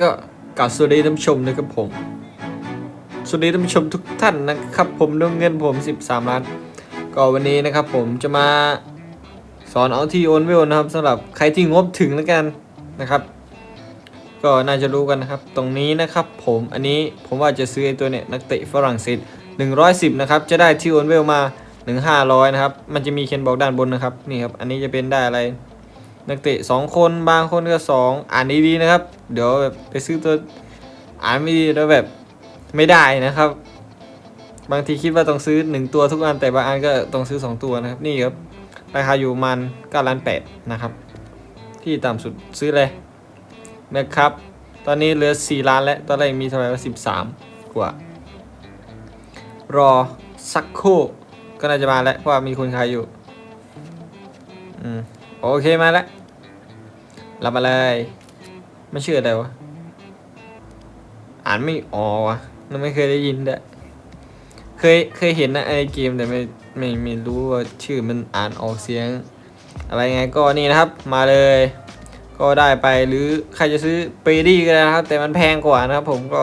ก็กล่าวสวัสดีท่านผู้ชมนะครับผม สวัสดีท่านผู้ชมทุกท่านนะครับผมดวงเงินผม 13 ล้าน ก็วันนี้นะครับผมจะมาสอนเอาที่โอนเวลนะครับสำหรับใครที่งบถึงแล้วกันนะครับ ก็น่าจะรู้กันนะครับ ตรงนี้นะครับผมอันนี้ผมว่าจะซื้อไอตัวเนี่ยนักเตะฝรั่งเศส110 นะครับ จะได้ที่โอนเวลมา 1500 นะครับ มันจะมีเขียนบอกด้านบนนะครับ นี่ครับ อันนี้จะเป็นได้อะไร นักเตะ2คนบางคนก็2อ่านดีๆนะครับ เดี๋ยวแบบไปซื้อตัวอ่านไม่ดีแล้วแบบไม่ได้นะครับ บางทีคิดว่าต้องซื้อ 1 ตัวทุกอันแต่บางอันก็ต้องซื้อ 2 ตัวนะครับ นี่ครับราคาอยู่ประมัน9ล้าน8นะครับ ที่ต่ำสุดซื้อเลยนะครับ ตอนนี้เหลือ 4 ล้านแล้วตอนแรกมีเท่าไหร่ว่า13 กว่า รอสักครู่ก็น่าจะมาแล้วเพราะว่ามีคนขายอยู่ อืม โอเคมาแล้วรับมาเลยไม่เชื่ออะไรวะ อ่านไม่ออกวะนึกไม่เคยได้ยินเด้เคยเคยเห็นนะไอเกมแต่ไม่ไม่ไม่รู้ว่าชื่อมันอ่านออกเสียง อะไรไงก็นี่นะครับ มาเลย ก็ได้ไปหรือใครจะซื้อเปดี้ก็ได้นะครับ แต่มันแพงกว่านะครับ ผมก็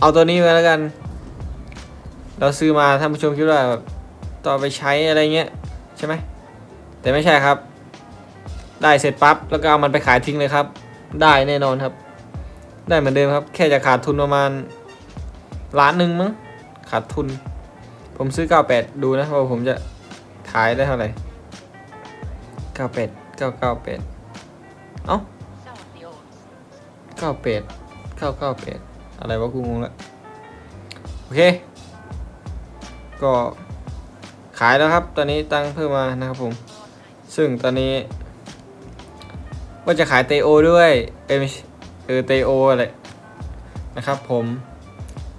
เอาตัวนี้ไว้แล้วกัน เราซื้อมาท่านผู้ชมคิดว่าแบบต่อไปใช้อะไรเงี้ยใช่ไหมแต่ไม่ใช่ครับ ได้เสร็จปั๊บแล้วก็เอามันไปขายทิ้งเลยครับ ได้แน่นอนครับ ได้เหมือนเดิมครับ แค่จะขาดทุนประมาณล้านหนึ่งมั้งขาดทุน ผมซื้อ 98 ดูนะว่าผมจะขายได้เท่าไหร่ 98 998 เอ้า 98 998 อะไรวะกูงงละโอเค ก็ขายแล้วครับ ตอนนี้ตังเพิ่มมานะครับผม ซึ่งตอนนี้ ว่าจะขายเตโอด้วยเอยเออเตโออะไรนะครับ ผม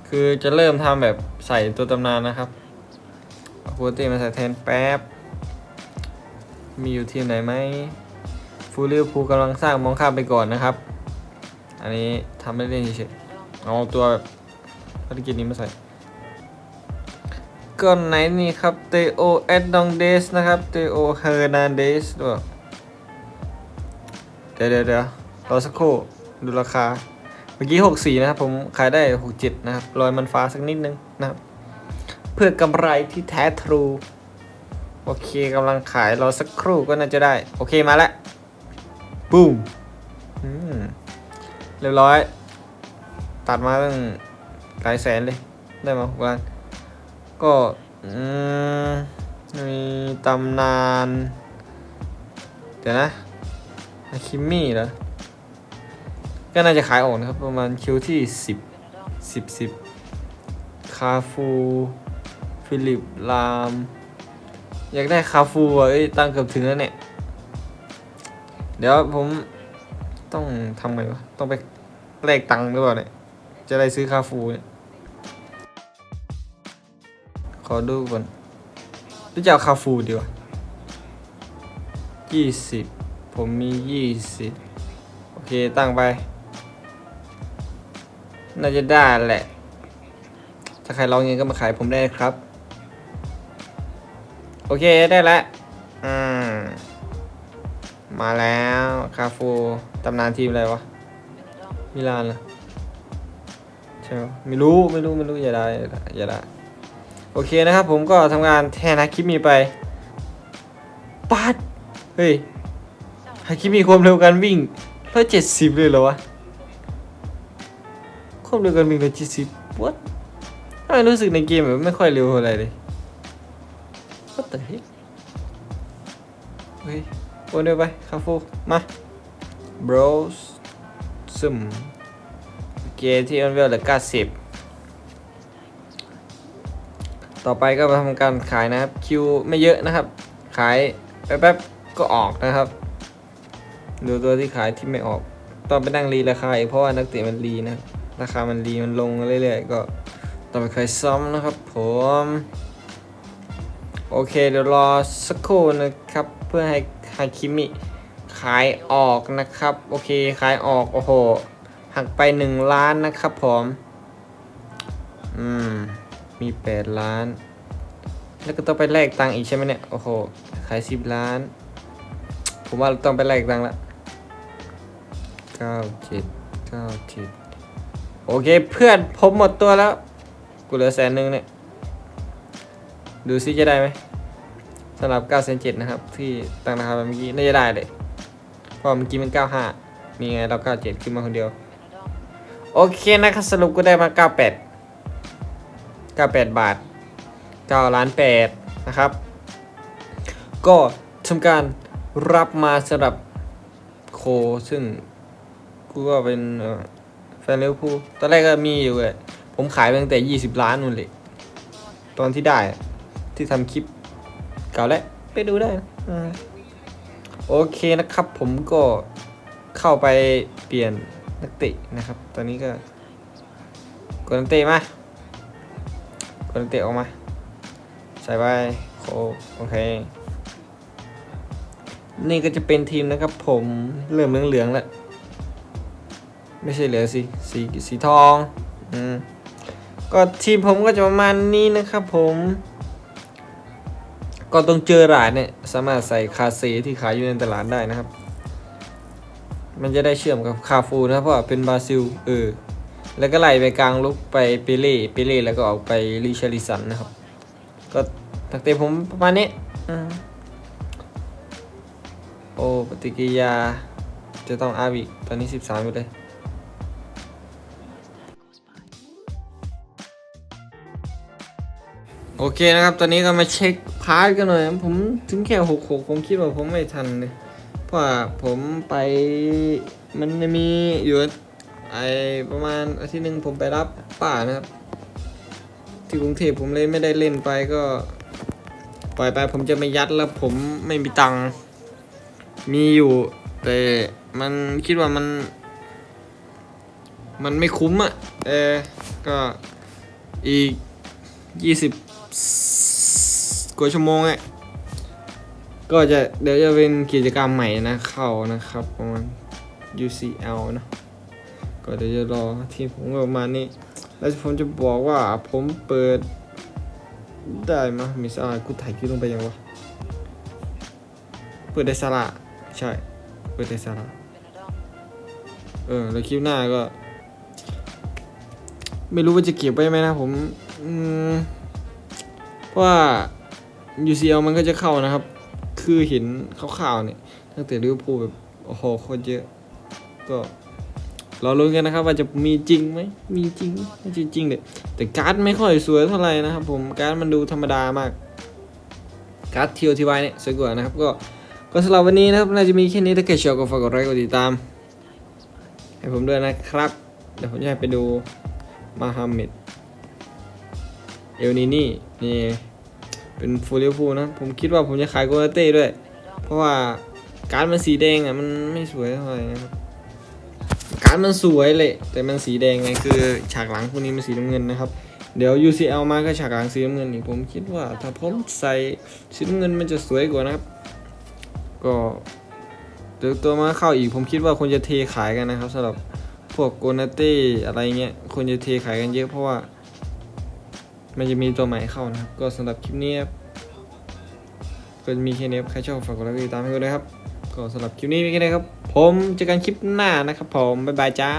คือจะเริ่มทำแบบใส่ตัวตำนานนะครับเอาโปรตีนมาใส่แทนแป๊บ มีอยู่ทีมไหนไหมฟูลิวพูกำลังสร้างมองข้ามไปก่อนนะครับ อันนี้ทำไม่เล่นเฉยๆเอาตัวแบบภารกิจนี้มาใส่ก็ไหนนี่ครับเตโอเอ็ดดองเดสนะครับเตโอเฮอร์นานเดสด้วย เดี๋ยวเดี๋ยวเดี๋ยวรอสักครู่ดูราคา เมื่อกี้ 64 นะครับ ผมขายได้ 67 นะครับรอยมันฟ้าสักนิดนึงนะครับ เพื่อกำไรที่แท้ทรู โอเคกำลังขายรอสักครู่ก็น่าจะได้ โอเคมาแล้วบูมเรียบร้อย ตัดมาตั้งหลายแสนเลย ได้มาหกล้านก็มีตำนาน เดี๋ยวนะ คิมมี่เหรอ ก็น่าจะขายออกนะครับ ประมาณคิวที่ 10 10 10 คาฟู ฟิลิป ลาม อยากได้คาฟูอะตั้งเกือบถึงแล้วเนี่ย เดี๋ยวผมต้องทำไงวะ ต้องไปแลกตังค์หรือเปล่าเนี่ย จะได้ซื้อคาฟูเนี่ย ขอดูก่อนรู้จักคาฟูดีกว่ายี่สิบ ผมมียี่สิบโอเค ตั้งไป น่าจะได้แหละ ถ้าใครลองเงินก็มาขายผมได้ครับ โอเคได้แล้วอืมมาแล้วคาฟูตำนานทีมอะไรวะ มิลานเหรอใช่ไหมไม่รู้ไม่รู้ไม่รู้อย่าได้อย่าได้โอเคนะครับผมก็ทำงานแทนฮาคิมิไปปัดเฮ้ย ฮาคิมิความเร็วการวิ่งร้อยเจ็ดสิบเลยเหรอวะ ความเร็วการวิ่งร้อยเจ็ดสิบ what ทำไมรู้สึกในเกมแบบไม่ค่อยเร็วเท่าไรเลย what the heck เฮ้ยโอนเร็วไปคาฟูมา bros ซึมเคที่อันเวลเหลือเก้าสิบต่อไปก็มาทำการขายนะครับ คิวไม่เยอะนะครับ ขายแป๊บๆก็ออกนะครับ ดูตัวที่ขายที่ไม่ออก ต้องไปนั่งรีราคาอีกเพราะว่านักเตะมันรีนะ ราคามันรีมันลงเรื่อยๆก็ต้องไปคอยซ้อมนะครับผมโอเคเดี๋ยวรอสักครู่นะครับ เพื่อให้ฮาคิมิขายออกนะครับ โอเคขายออกโอ้โหหักไป 1 ล้านนะครับผมอืมมี 8 ล้าน แล้วก็ต้องไปแลกตังค์อีกใช่ไหมเนี่ย โอ้โหขาย 10 ล้าน ผมว่าเราต้องไปแลกตังค์ละ 9 7 9ก้าเจ็ดโอเคเพื่อนผมหมดตัวแล้ว กูเหลือแสนหนึ่งเนี่ย ดูซิจะได้ไหมสำหรับ9เซนเจ็ดนะครับ ที่ตั้งราคาเมื่อกี้น่าจะได้เลยเพราะเมื่อกี้มัน 95 มีไงเรา 97 ขึ้นมาคนเดียว โอเคนะครับสรุปก็ได้มา 98 98 บาท9ล้าน8นะครับ ก็ทำการรับมาสำหรับโคซึ่ง กูก็เป็นแฟนเลี้ยวพูลตอนแรกก็มีอยู่เลยผมขายไปตั้งแต่20ล้านนู่นเลย ตอนที่ได้ที่ทำคลิป เก่าแล้วไปดูได้โอเคนะครับผมก็เข้าไปเปลี่ยนนักเตะนะครับ ตอนนี้ก็กดนักเตะมากดนักเตะออกมา ใส่ไปโคโอเค นี่ก็จะเป็นทีมนะครับผมเริ่มเหลืองๆแล้ว ไม่ใช่เหลืองสิสีสีทองอืมก็ทีมผมก็จะประมาณนี้นะครับผม ก็ต้องเจอหลานเนี่ยสามารถใส่คาเซที่ขายอยู่ในตลาดได้นะครับ มันจะได้เชื่อมกับคาฟูนะเพราะว่าเป็นบราซิลเออแล้วก็ไล่ไปกลางลุกไปเปเล่เปเล่แล้วก็ออกไปลิชาริสันนะครับ ก็ตักเตะผมประมาณนี้อืมโอ้ปฏิกิยาจะต้องอาวิตอนนี้ 13 อยู่เลย โอเคนะครับ ตอนนี้ก็มาเช็คพาร์ทกันหน่อย ผมถึงแค่หกหกผมคิดว่าผมไม่ทันเลย เพราะว่าผมไปมันมีอยู่ไอประมาณอาทิตย์หนึ่งผมไปรับป่านะครับ ที่กรุงเทพผมเลยไม่ได้เล่นไปก็ ปล่อยไปผมจะไม่ยัดแล้วผมไม่มีตังค์มีอยู่ แต่มันคิดว่ามัน มันไม่คุ้มอะ่ะเออก็อีกยี่สิบ กว่าชั่วโมงอะก็จะเดี๋ยวจะเป็นกิจกรรมใหม่นะเข้านะครับประมาณ UCL นะก็เดี๋ยวจะรอทีมผมประมาณนี้ แล้วผมจะบอกว่าผมเปิดได้มะมีสาระกูถ่ายคลิปลงไปยังวะ เปิดได้สาระใช่ เปิดได้สาระเออ แล้วคลิปหน้าก็ ไม่รู้ว่าจะเก็บไว้ไหมนะผม อืม ว่า UCL มันก็จะเข้านะครับ คือเห็นข่าวๆเนี่ยตั้งแต่ลิเวอร์พูลแบบโอ้โหโคตรเยอะ ก็รอลุ้นกันนะครับ ว่าจะมีจริงไหมมีจริงไม่จริงๆเลยแต่การ์ดไม่ค่อยสวยเท่าไหร่นะครับ ผมการ์ดมันดูธรรมดามาก การ์ดทีโอทีวเนี่ยสวยกว่านะครับ ก็ก็สำหรับวันนี้นะครับน่าจะมีแค่นี้ถ้าเกิดชอบก็ฝากกดไลค์กดติดตาม ให้ผมด้วยนะครับ เดี๋ยวผมจะไปดูมาฮัมเมด เอลนีนี่นี่เป็นฟูลิฟูนะ ผมคิดว่าผมจะขายโกลาเต้ด้วย เพราะว่าการ์ดมันสีแดงอะมันไม่สวยเท่าไหร่นะครับการดมันสวยเลย แต่มันสีแดงไงคือฉากหลังพวกนี้มันสีน้ำเงินนะครับ เดี๋ยว UCL มาก็ฉากหลังสีน้ำเงินอีกผมคิดว่าถ้าผมใส่สีน้ำเงินมันจะสวยกว่านะครับ ก็เดี๋ยวตัวมาเข้าอีกผมคิดว่าคนจะเทขายกันนะครับสำหรับพวกโกนาเต้อะไรเงี้ยคนจะเทขายกันเยอะเพราะว่า มันจะมีตัวใหม่เข้านะครับ ก็สำหรับคลิปนี้ครับก็มีแค่นี้ใครชอบฝากกดไลค์ติดตามให้ด้วยนะครับ ก็สำหรับคลิปนี้มีแค่นี้ครับ ผมเจอกันคลิปหน้านะครับ ผมบ๊ายบายจ้า